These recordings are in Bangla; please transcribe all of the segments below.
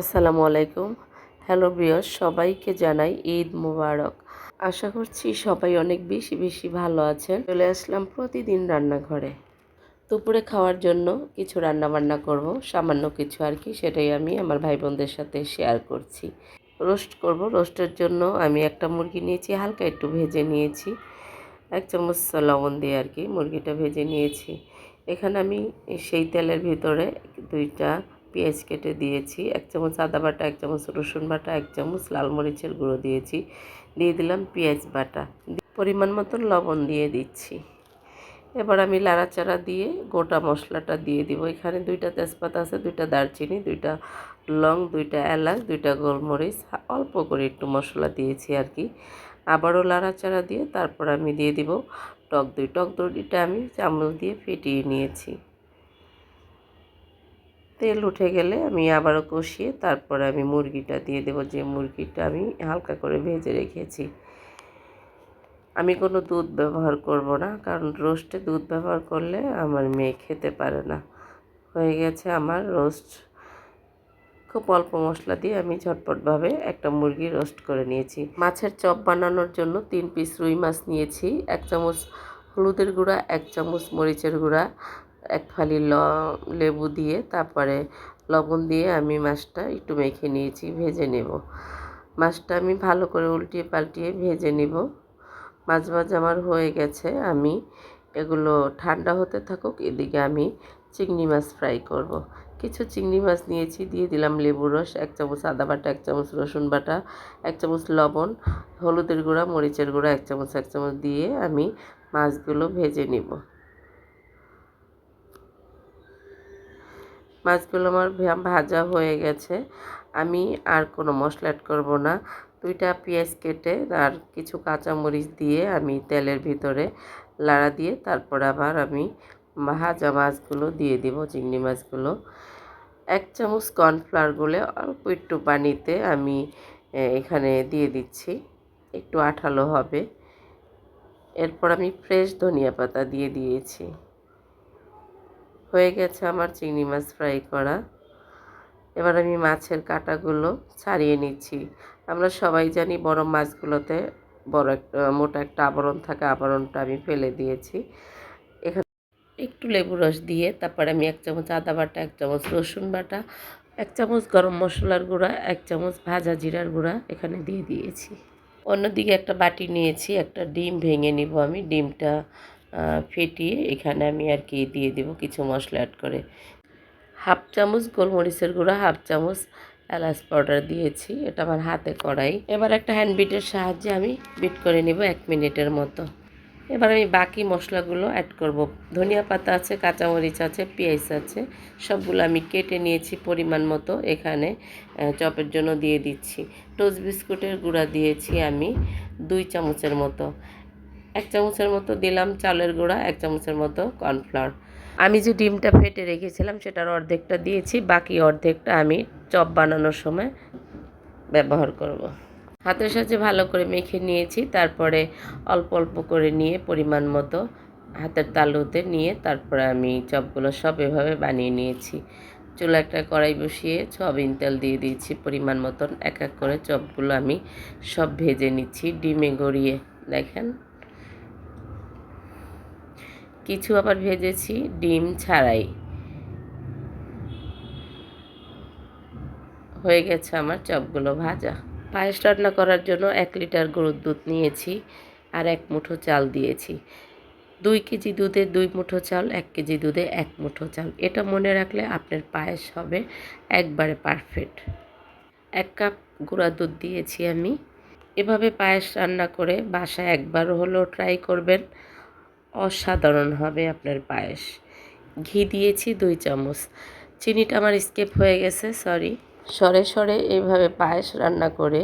আসসালামু আলাইকুম। হ্যালো বিয়স সবাইকে জানাই ঈদ মুবারক। আশা করছি সবাই অনেক বেশি বেশি ভালো আছেন। চলে আসলাম প্রতিদিন রান্নাঘরে। দুপুরে খাওয়ার জন্য কিছু রান্না বান্না করব। সামান্য কিছু আর কি, সেটাই আমি আমার ভাই বোনদের সাথে শেয়ার করছি। রোস্ট করব। রোস্টের জন্য আমি একটা মুরগি নিয়েছি, হালকা একটু ভেজে নিয়েছি। এক চামচ লবণ দিয়ে আর কি মুরগিটা ভেজে নিয়েছি। এখানে আমি সেই তেলের ভিতরে দুইটা পেঁয়াজ কেটে দিয়েছি, এক চামচ আদা বাটা, এক চামচ রসুন বাটা, এক চামচ লাল মরিচের গুঁড়ো দিয়েছি। দিয়ে দিলাম পেঁয়াজ বাটা। পরিমাণ মতন লবণ দিয়ে দিচ্ছি। এবার আমি লাড়াচাড়া দিয়ে গোটা মশলাটা দিয়ে দিব। এখানে দুইটা তেজপাতা আছে, দুইটা দারচিনি, দুইটা লং, দুইটা এলাচ, দুইটা গোলমরিচ, অল্প করে একটু মশলা দিয়েছি আর কি। আবারও লাড়াচাড়া দিয়ে তারপর আমি দিয়ে দিব টক দই। টক দইটা আমি চামচ দিয়ে ফেটিয়ে নিয়েছি। তেল উঠে গেলে আমি আবারও কষিয়ে তারপরে আমি মুরগিটা দিয়ে দেবো। যে মুরগিটা আমি হালকা করে ভেজে রেখেছি। আমি কোনো দুধ ব্যবহার করব না, কারণ রোস্টে দুধ ব্যবহার করলে আমার মেয়ে খেতে পারে না। হয়ে গেছে আমার রোস্ট। খুব অল্প মশলা দিয়ে আমি ঝটপটভাবে একটা মুরগি রোস্ট করে নিয়েছি। মাছের চপ বানানোর জন্য তিন পিস রুই মাছ নিয়েছি, এক চামচ হলুদের গুঁড়া, এক চামচ মরিচের গুঁড়া এক ফালি ল, লেবু দিয়ে তারপরে লবণ দিয়ে আমি মাছটা একটু মেখে নিয়েছি, ভেজে নেব। মাছটা আমি ভালো করে উল্টিয়ে পাল্টিয়ে ভেজে নেব। মাছ ভাজ আমার হয়ে গেছে, আমি এগুলো ঠান্ডা হতে থাকুক, এদিকে আমি চিংড়ি মাছ ফ্রাই করব। কিছু চিংড়ি মাছ নিয়েছি, দিয়ে দিলাম লেবু রস, এক চামচ আদা বাটা, এক চামচ রসুন বাটা, এক চামচ লবণ, হলুদের গুঁড়া, মরিচের গুঁড়া, এক চামচ এক চামচ দিয়ে আমি মাছগুলো ভেজে নিব। মাছগুলো আমার ভাজা হয়ে গেছে। আমি আর কোনো মশলা অ্যাড করব না। দুইটা পেঁয়াজ কেটে আর কিছু কাঁচামরিচ দিয়ে আমি তেলের ভিতরে লাড়া দিয়ে তারপর আবার আমি ভাজা মাছগুলো দিয়ে দিব, চিংড়ি মাছগুলো। এক চামচ কর্নফ্লাওয়ার গুলে অল্প একটু পানিতে আমি এখানে দিয়ে দিচ্ছি। একটু আঠালো হবে। এরপর আমি ফ্রেশ ধনিয়া পাতা দিয়ে দিয়েছি। হয়ে গেছে আমার চিংড়ি মাছ ফ্রাই করা। এবার আমি মাছের কাঁটাগুলো ছাড়িয়ে নিচ্ছি। আমরা সবাই জানি বড় মাছগুলোতে বড় একটা, মোটা একটা আবরণ থাকে, আবরণটা আমি ফেলে দিয়েছি। এখানে একটু লেবু রস দিয়ে তারপরে আমি এক চামচ আদা বাটা, এক চামচ রসুন বাটা, এক চামচ গরম মশলার গুঁড়া, এক চামচ ভাজা জিরার গুঁড়া এখানে দিয়ে দিয়েছি। অন্যদিকে একটা বাটি নিয়েছি, একটা ডিম ভেঙে নিব আমি। ডিমটা ফেটিয়ে এখানে আমি আর কি দিয়ে দিব কিছু মশলা অ্যাড করে। হাফ চামচ গোলমরিচের গুঁড়া, হাফ চামচ এলাচ পাউডার দিয়েছি, এটা আমার হাতে কড়াই। এবার একটা হ্যান্ড বিটের সাহায্যে আমি বিট করে নিব এক মিনিটের মতো। এবার আমি বাকি মশলাগুলো অ্যাড করব। ধনিয়া পাতা আছে, কাঁচামরিচ আছে, পেঁয়াজ আছে, সবগুলো আমি কেটে নিয়েছি পরিমাণ মতো এখানে চপের জন্য দিয়ে দিচ্ছি। টোস্ট বিস্কুটের গুঁড়া দিয়েছি আমি দুই চামচের মতো। এক চামচের মতো দিলাম চালের গুঁড়া, এক চামচের মতো কর্নফ্লাওয়ার। আমি যে ডিমটা ফেটে রেখেছিলাম, সেটার অর্ধেকটা দিয়েছি, বাকি অর্ধেকটা আমি চপ বানানোর সময় ব্যবহার করব। হাতের সাহায্যে ভালো করে মেখে নিয়েছি, তারপরে অল্প অল্প করে নিয়ে পরিমাণ মতো হাতের তালুতে নিয়ে তারপরে আমি চপগুলো সব এভাবে বানিয়ে নিয়েছি। চুলা একটা কড়াই বসিয়ে সয়াবিন তেল দিয়ে দিয়েছি, পরিমাণ মতন এক এক করে চপগুলো আমি সব ভেজে নিচ্ছি। ডিমে গড়িয়ে দেখেন কিছু আবার ভেজেছি, ডিম ছাড়াই। হয়ে গেছে আমার চপগুলো ভাজা। পায়েস রান্না করার জন্য এক লিটার গরুর দুধ নিয়েছি আর এক মুঠো চাল দিয়েছি। দুই কেজি দুধে দুই মুঠো চাল, এক কেজি দুধে এক মুঠো চাল। এটা মনে রাখলে আপনার পায়েস হবে একবারে পারফেক্ট এক কাপ গুঁড়া দুধ দিয়েছি আমি। এভাবে পায়েস রান্না করে বাসায় একবার হলেও ট্রাই করবেন। অসাধারণ হবে আপনার পায়েস। ঘি দিয়েছি দুই চামচ। চিনিটা আমার স্কেপ হয়ে গেছে সরি সরে সরে এইভাবে পায়েস রান্না করে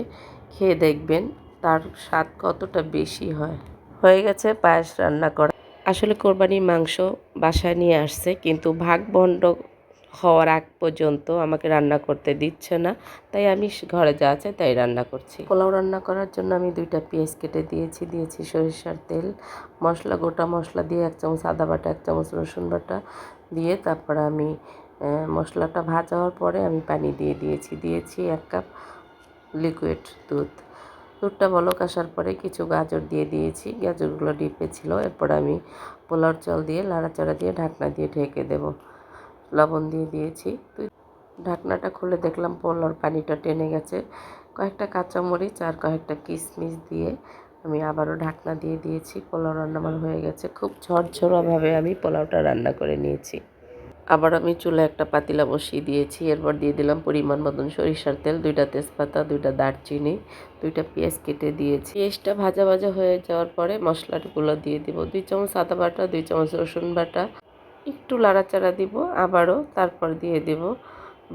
খেয়ে দেখবেন তার স্বাদ কতটা বেশি হয়। হয়ে গেছে পায়েস রান্না করা। আসলে কোরবানির মাংস বাসায় নিয়ে আসছে, কিন্তু ভাগ বন্ড হওয়ার আগ পর্যন্ত আমাকে রান্না করতে দিচ্ছে না। তাই আমি ঘরে যা আছে তাই রান্না করছি। পোলাও রান্না করার জন্য আমি দুইটা পেঁয়াজ কেটে দিয়েছি। দিয়েছি সরিষার তেল, মশলা, গোটা মশলা দিয়ে এক চামচ আদা বাটা, এক চামচ রসুন বাটা দিয়ে তারপরে আমি মশলাটা ভাজা হওয়ার পরে আমি পানি দিয়ে দিয়েছি। দিয়েছি এক কাপ লিকুইড দুধ। দুধটা বলক আসার পরে কিছু গাজর দিয়ে দিয়েছি। গাজরগুলো ডিপে ছিল। এরপর আমি পোলার জল দিয়ে, লাড়াচাড়া দিয়ে ঢাকনা দিয়ে ঢেকে দেব। লবণ দিয়ে দিয়েছি। তুই ঢাকনাটা খুলে দেখলাম পোলার পানিটা টেনে গেছে। কয়েকটা কাঁচামরিচ আর কয়েকটা কিশমিশ দিয়ে আমি আবারও ঢাকনা দিয়ে দিয়েছি। পোলাও রান্না হয়ে গেছে। খুব ঝরঝরাভাবে আমি পোলাওটা রান্না করে নিয়েছি। আবার আমি চুলে একটা পাতিলা বসিয়ে দিয়েছি। এরপর দিয়ে দিলাম পরিমাণ মতন সরিষার তেল, দুইটা তেজপাতা, দুইটা দারচিনি, দুইটা পেঁয়াজ কেটে দিয়েছি। পেঁয়াজটা ভাজা ভাজা হয়ে যাওয়ার পরে মশলাগুলো দিয়ে দিব। দুই চামচ আদা বাটা, দুই চামচ রসুন বাটা একটু লাড়াচাড়া দিব, আবারও তারপর দিয়ে দেব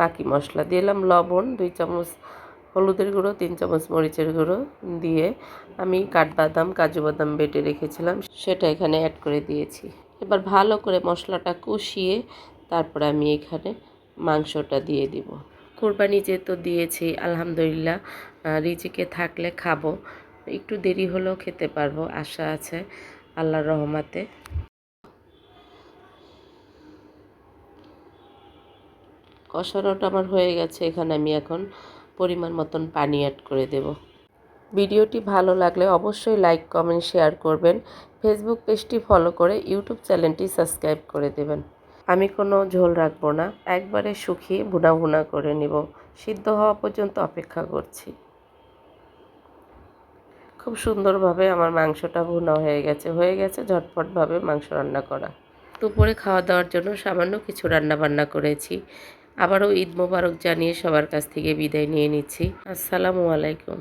বাকি মশলা। দিলাম লবণ, দুই চামচ হলুদের গুঁড়ো, তিন চামচ মরিচের গুঁড়ো দিয়ে আমি কাঠবাদাম, কাজু বাদাম বেটে রেখেছিলাম, সেটা এখানে অ্যাড করে দিয়েছি। এবার ভালো করে মশলাটা কষিয়ে তারপরে আমি এখানে মাংসটা দিয়ে দিব। কোরবানি যেহেতু দিয়েছি, আলহামদুলিল্লাহ রিজিকে থাকলে খাব। একটু দেরি হলেও খেতে পারব, আশা আছে আল্লাহর রহমাতে। কষানোটা আমার হয়ে গেছে, এখানে আমি এখন পরিমাণ মতন পানি অ্যাড করে দেব। ভিডিওটি ভালো লাগলে অবশ্যই লাইক কমেন্ট শেয়ার করবেন। ফেসবুক পেজটি ফলো করে ইউটিউব চ্যানেলটি সাবস্ক্রাইব করে দেবেন। আমি কোনো ঝোল রাখব না, একবারে শুকিয়ে ভুনা ভুনা করে নেব। সিদ্ধ হওয়া পর্যন্ত অপেক্ষা করছি। খুব সুন্দরভাবে আমার মাংসটা ভুনা হয়ে গেছে হয়ে গেছে ঝটপটভাবে মাংস রান্না করা। দুপুরে খাওয়া দাওয়ার জন্য সামান্য কিছু রান্না বান্না করেছি। আবারও ঈদ মোবারক জানিয়ে সবার কাছ থেকে বিদায় নিয়ে নিচ্ছি। আসসালামু আলাইকুম।